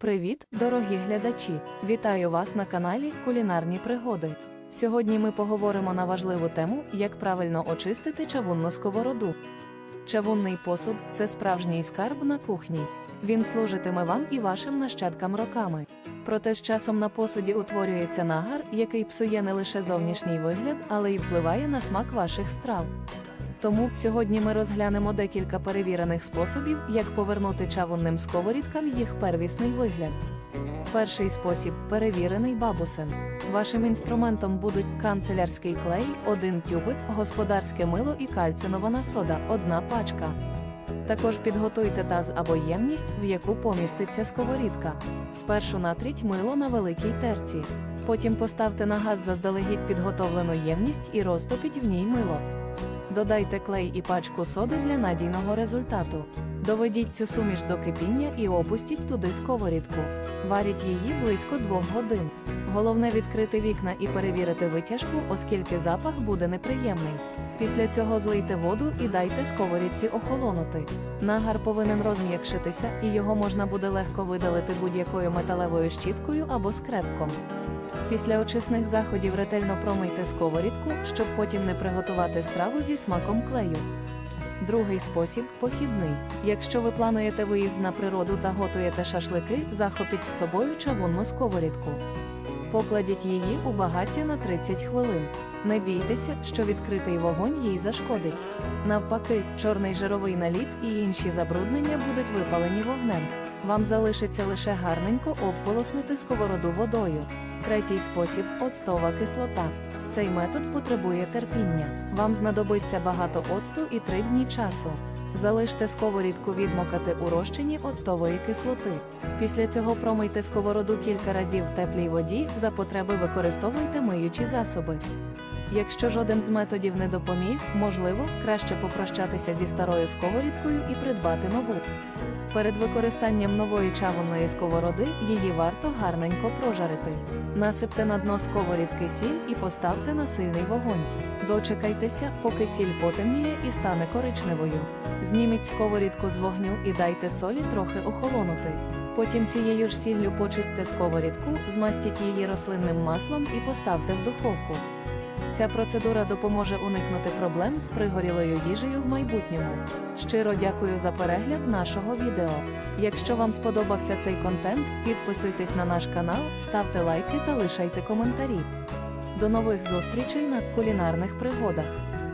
Привіт, дорогі глядачі! Вітаю вас на каналі Кулінарні пригоди. Сьогодні ми поговоримо на важливу тему, як правильно очистити чавунну сковороду. Чавунний посуд це справжній скарб на кухні. Він служитиме вам і вашим нащадкам роками. Проте з часом на посуді утворюється нагар, який псує не лише зовнішній вигляд, але й впливає на смак ваших страв. Тому сьогодні ми розглянемо декілька перевірених способів, як повернути чавунним сковорідкам їх первісний вигляд. Перший спосіб перевірений бабусин. Вашим інструментом будуть канцелярський клей, один тюбик, господарське мило і кальцинована сода, одна пачка. Також підготуйте таз або ємність, в яку поміститься сковорідка. Спершу натріть мило на великій терці. Потім поставте на газ заздалегідь підготовлену ємність і розтопіть в ній мило. Додайте клей і пачку соди для надійного результату. Доведіть цю суміш до кипіння і опустіть туди сковорідку. Варіть її близько 2 годин. Головне відкрити вікна і перевірити витяжку, оскільки запах буде неприємний. Після цього злийте воду і дайте сковорідці охолонути. Нагар повинен розм'якшитися, і його можна буде легко видалити будь-якою металевою щіткою або скрепком. Після очисних заходів ретельно промийте сковорідку, щоб потім не приготувати страву зі смаком клею. Другий спосіб похідний. Якщо ви плануєте виїзд на природу та готуєте шашлики, захопіть з собою чавунну сковорідку. Покладіть її у багаття на 30 хвилин. Не бійтеся, що відкритий вогонь їй зашкодить. Навпаки, чорний жировий наліт і інші забруднення будуть випалені вогнем. Вам залишиться лише гарненько обполоснути сковороду водою. Третій спосіб оцтова кислота. Цей метод потребує терпіння. Вам знадобиться багато оцту і 3 дні часу. Залиште сковорідку відмокати у розчині оцтової кислоти. Після цього промийте сковороду кілька разів в теплій воді, за потреби використовуйте миючі засоби. Якщо жоден з методів не допоміг, можливо, краще попрощатися зі старою сковорідкою і придбати нову. Перед використанням нової чавунної сковороди її варто гарненько прожарити. Насипте на дно сковорідки сіль і поставте на сильний вогонь. Дочекайтеся, поки сіль потемніє і стане коричневою. Зніміть сковорідку з вогню і дайте солі трохи охолонути. Потім цією ж сіллю почистьте сковорідку, змастіть її рослинним маслом і поставте в духовку. Ця процедура допоможе уникнути проблем з пригорілою їжею в майбутньому. Щиро дякую за перегляд нашого відео. Якщо вам сподобався цей контент, підписуйтесь на наш канал, ставте лайки та лишайте коментарі. До нових зустрічей на кулінарних пригодах.